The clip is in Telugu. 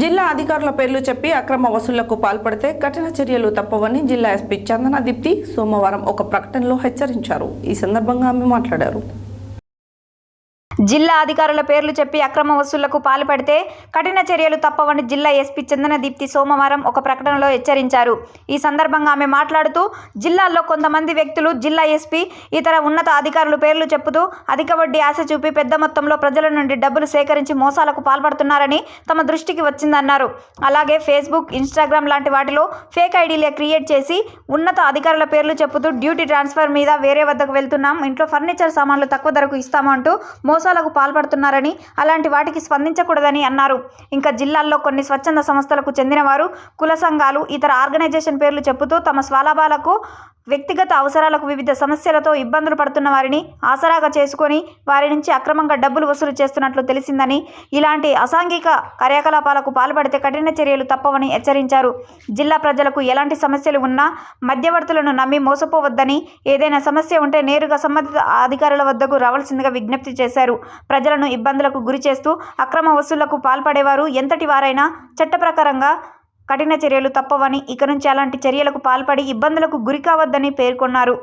జిల్లా అధికారుల పేర్లు చెప్పి అక్రమ వసూళ్ళకు పాల్పడితే కఠిన చర్యలు తప్పవని జిల్లా ఎస్పీ చందన దీప్తి సోమవారం ఒక ప్రకటనలో హెచ్చరించారు. ఈ సందర్భంగా ఆమె మాట్లాడారు. జిల్లా అధికారుల పేర్లు చెప్పి అక్రమ వసూళ్ళకు పాల్పడితే కఠిన చర్యలు తప్పవని జిల్లా ఎస్పీ చందన దీప్తి సోమవారం ఒక ప్రకటనలో హెచ్చరించారు. ఈ సందర్భంగా ఆమె మాట్లాడుతూ జిల్లాలో కొంతమంది వ్యక్తులు జిల్లా ఎస్పీ ఇతర ఉన్నత అధికారుల పేర్లు చెప్పుతూ అధిక వడ్డీ ఆశ చూపి పెద్ద మొత్తంలో ప్రజల నుండి డబ్బులు సేకరించి మోసాలకు పాల్పడుతున్నారని తమ దృష్టికి వచ్చిందన్నారు. అలాగే ఫేస్బుక్ ఇన్స్టాగ్రామ్ లాంటి వాటిలో ఫేక్ ఐడీలే క్రియేట్ చేసి ఉన్నత అధికారుల పేర్లు చెప్పుతూ డ్యూటీ ట్రాన్స్ఫర్ మీద వేరే వద్దకు వెళ్తున్నాం ఇంట్లో ఫర్నిచర్ సామాన్లు తక్కువ ధరకు ఇస్తామంటూ మోసాలకు పాల్పడుతున్నారని అలాంటి వాటికి స్పందించకూడదని అన్నారు. ఇంకా జిల్లాల్లో కొన్ని స్వచ్ఛంద సంస్థలకు చెందినవారు కుల సంఘాలు ఇతర ఆర్గనైజేషన్ పేర్లు చెబుతూ తమ స్వలాభాలకు వ్యక్తిగత అవసరాలకు వివిధ సమస్యలతో ఇబ్బందులు పడుతున్న వారిని ఆసరాగా చేసుకొని వారి నుంచి అక్రమంగా డబ్బులు వసూలు చేస్తున్నట్లు తెలిసిందని ఇలాంటి అసాంఘిక కార్యకలాపాలకు పాల్పడితే కఠిన చర్యలు తప్పవని హెచ్చరించారు. జిల్లా ప్రజలకు ఎలాంటి సమస్యలు ఉన్నా మధ్యవర్తులను నమ్మి మోసపోవద్దని ఏదైనా సమస్య ఉంటే నేరుగా సంబంధిత అధికారుల వద్దకు రావాల్సిందిగా విజ్ఞప్తి చేశారు. ప్రజలను ఇబ్బందులకు గురి చేస్తూ అక్రమ వసూళ్ళకు పాల్పడేవారు ఎంతటి వారైనా చట్ట ప్రకారంగా కఠిన చర్యలు తప్పవని ఇక నుంచి అలాంటి చర్యలకు పాల్పడి ఇబ్బందులకు గురికావద్దని పేర్కొన్నారు.